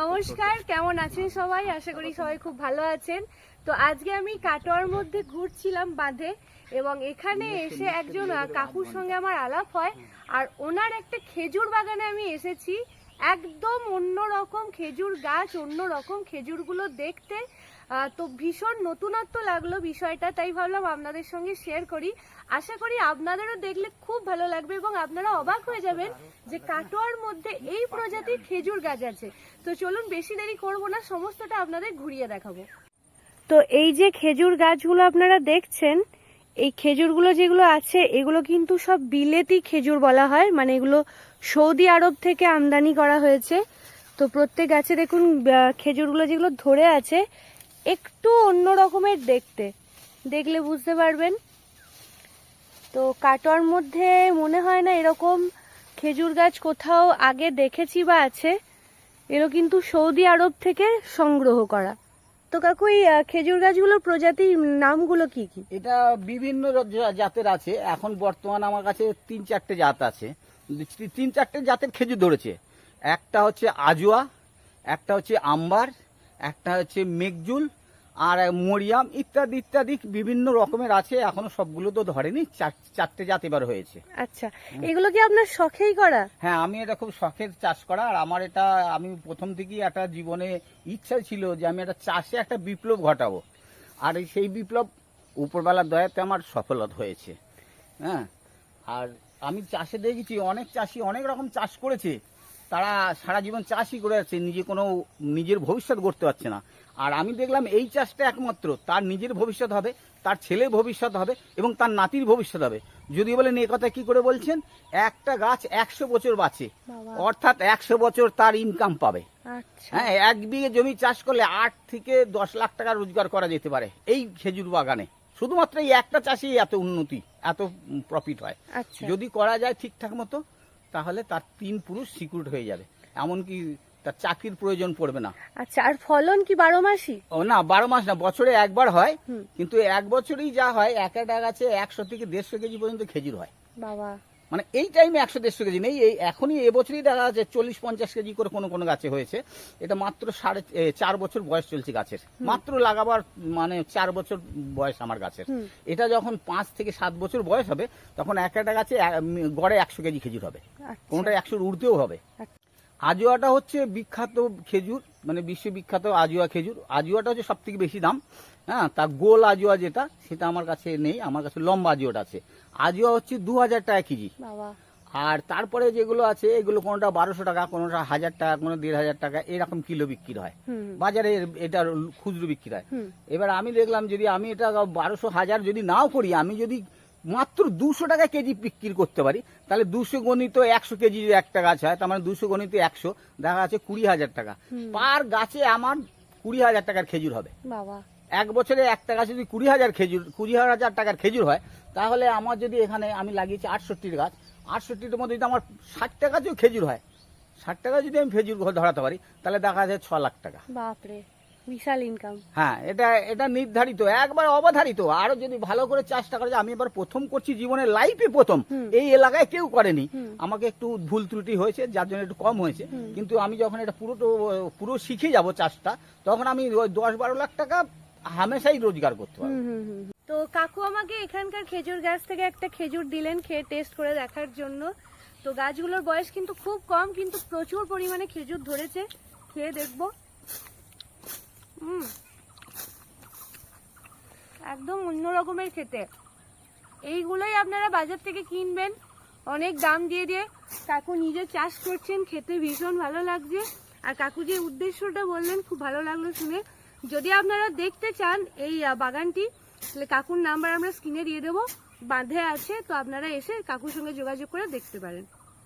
নমস্কার কেমন আছেন সবাই? আশা করি সবাই খুব ভালো আছেন। তো আজকে আমি কাটোয়ার মধ্যে ঘুরছিলাম বাঁধে এবং এখানে এসে একজন কাকুর সঙ্গে আমার আলাপ হয়। আর ওনার একটা খেজুর বাগানে আমি এসেছি। একদম অন্য রকম খেজুর গাছ অন্য রকম খেজুরগুলো দেখতে। তো ভীষণ নতুনত্ব লাগল বিষয়টা, তাই ভাবলাম আপনাদের সঙ্গে শেয়ার করি। আশা করি আপনাদেরও দেখলে খুব ভালো লাগবে এবং আপনারা অবাক হয়ে যাবেন যে কাটোয়ার মধ্যে এই প্রজাতির খেজুর গাছ আছে। তো চলুন বেশি দেরি করব না, সমস্তটা আপনাদের ঘুরিয়ে দেখাবো। তো এই যে খেজুর গাছগুলো আপনারা দেখছেন, এই খেজুরগুলো যেগুলো আছে, এগুলো কিন্তু সব বিলেতি খেজুর বলা হয়। মানে এগুলো সৌদি আরব থেকে আমদানি করা হয়েছে। তো প্রত্যেক গাছে দেখুন খেজুরগুলো যেগুলো ধরে আছে একটু অন্য রকমের দেখতে। দেখলে বুঝতে পারবেন। তো কাটোয়ার মধ্যে মনে হয় না এরকম খেজুর গাছ কোথাও আগে দেখেছি বা আছে। এগুলো কিন্তু সৌদি আরব থেকে সংগ্রহ করা। তো কাকু, এই খেজুর গাছগুলোর প্রজাতির নামগুলো কি কি? এটা বিভিন্ন জাতের আছে। এখন বর্তমান আমার কাছে তিন চারটে জাত আছে। তিন চারটে জাতের খেজুর ধরেছে। একটা হচ্ছে আজোয়া, একটা হচ্ছে আম্বার একটা হচ্ছে মেঘজুল আর মরিয়াম ইত্যাদি ইত্যাদি বিভিন্ন রকমের আছে। এখনও সবগুলো তো ধরেনি চার- চারটে জাত এবার হয়েছে। আচ্ছা এগুলো কি আপনার শখেই করা? হ্যাঁ আমি এটা খুব শখের চাষ করা আর আমার এটা আমি প্রথম থেকেই একটা জীবনে ইচ্ছা ছিল যে আমি একটা চাষে একটা বিপ্লব ঘটাবো। আর সেই বিপ্লব উপরবেলার দয়াতে আমার সফলতা হয়েছে। হ্যাঁ আর আমি চাষে দেখেছি অনেক চাষি অনেক রকম চাষ করেছে। তারা সারা জীবন চাষই করে যাচ্ছে নিজে কোনো নিজের ভবিষ্যৎ গড়তে পারছে না। আর আমি দেখলাম এই চাষটা একমাত্র তার নিজের ভবিষ্যৎ হবে তার ছেলের ভবিষ্যৎ হবে এবং তার নাতির ভবিষ্যৎ হবে। যদি বলেন এ কথা কি করে বলছেন? একটা গাছ একশো বছর বাঁচে অর্থাৎ একশো বছর তার ইনকাম পাবে। আচ্ছা। হ্যাঁ এক বিঘে জমি চাষ করলে আট থেকে দশ লাখ টাকা রোজগার করা যেতে পারে এই খেজুর বাগানে। শুধুমাত্র এই একটা চাষি এত উন্নতি এত প্রফিট হয়। আচ্ছা। যদি করা যায় ঠিকঠাক মতো তাহলে তার তিন পুরুষ সিকিউরিট হয়ে যাবে। এমনকি তার চাকরির প্রয়োজন পড়বে না। আচ্ছা আর ফলন কি বারো মাসই? ও না বারো মাস না বছরে একবার হয়। কিন্তু এক বছরেই যা হয় এক একটা গাছে একশো থেকে দেড়শো কেজি পর্যন্ত খেজুর হয়। বাবা। মানে এই টাইমে একশো দেড়শো কেজি নেই। এই এখনই এবছরই দেখা যাচ্ছে চল্লিশ পঞ্চাশ কেজি করে কোনো কোনো গাছে হয়েছে। এটা মাত্র সাড়ে চার বছর বয়স চলছে গাছের। মাত্র লাগাবার মানে চার বছর বয়স আমার গাছের। এটা যখন পাঁচ থেকে সাত বছর বয়স হবে তখন এক একটা গাছে গড়ে একশো কেজি খেজুর হবে। আচ্ছা। কোনটা একশোর উর্ধেও হবে। আচ্ছা। আজুয়াটা হচ্ছে বিখ্যাত খেজুর মানে বিশ্ববিখ্যাত আজুয়া খেজুর। আজুয়াটা হচ্ছে সব থেকে বেশি দাম হ্যাঁ? তার গোল আজুয়া যেটা সেটা আমার কাছে নেই আমার কাছে লম্বা আজুয়াটা আছে। আজুয়া হচ্ছে দু হাজার টাকা কেজি। আর তারপরে যেগুলো আছে এগুলো কোনোটা বারোশো টাকা কোনোটা হাজার টাকা কোনো দেড় হাজার টাকা এরকম কিলো বিক্রি হয়। বাজারে এটা খুচরো বিক্রি হয়। এবার আমি দেখলাম যদি আমি এটা বারোশো হাজার যদি নাও করি আমি যদি মাত্র দুশো টাকা কেজি বিক্রি করতে পারি। তাহলে দুশো গণিত একশো কেজি যদি একটা গাছ হয় তার মানে দুশো গণিত একশো দেখা যাচ্ছে কুড়ি হাজার টাকা। পার গাছে আমার কুড়ি হাজার টাকার খেজুর হবে। এক বছরে একটা গাছে যদি কুড়ি হাজার খেজুর কুড়ি হাজার টাকার খেজুর হয় তাহলে আমার যদি এখানে আমি লাগিয়েছি আটষট্টির গাছ আটষট্টির মধ্যে যদি আমার ষাট টাকাতেও খেজুর হয় ষাট টাকা যদি আমি খেজুর ধরাতে পারি তাহলে দেখা যায় ছ লাখ টাকা। বাপরে। বিশাল ইনকাম হ্যাঁ এটা এটা নির্ধারিত একবার অবধারিত। আরও যদি ভালো করে চাষটা করা যায় আমি এবার প্রথম করছি জীবনের লাইফে প্রথম। এই এলাকায় কেউ করেনি। আমাকে একটু ভুল ত্রুটি হয়েছে যার জন্য একটু কম হয়েছে। কিন্তু আমি যখন এটা পুরো পুরো শিখে যাব চাষটা তখন আমি দশ বারো লাখ টাকা হামেশাই রোজগার করতে পারব। তো কাকু আমাকে এখানকার খেজুর গাছ থেকে একটা খেজুর দিলেন খেয়ে টেস্ট করে দেখার জন্য। তো গাছগুলোর বয়স কিন্তু খুব কম কিন্তু প্রচুর পরিমাণে খেজুর ধরেছে। খেয়ে দেখব। একদম অন্য রকমের খেতে। এইগুলোই আপনারা বাজার থেকে কিনবেন। অনেক দাম দিয়ে দিয়ে। কাকু নিজে চাষ করছেন, খেতে ভীষণ ভালো লাগছে। আর কাকু যে উদ্দেশ্যটা বললেন, খুব ভালো লাগল শুনে। যদি আপনারা দেখতে চান এই বাগানটি, তাহলে কাকুর নাম্বার আমরা স্ক্রিনে দিয়ে দেবো। বাঁধে আছে, তো আপনারা এসে কাকুর সঙ্গে যোগাযোগ করে দেখতে পারেন।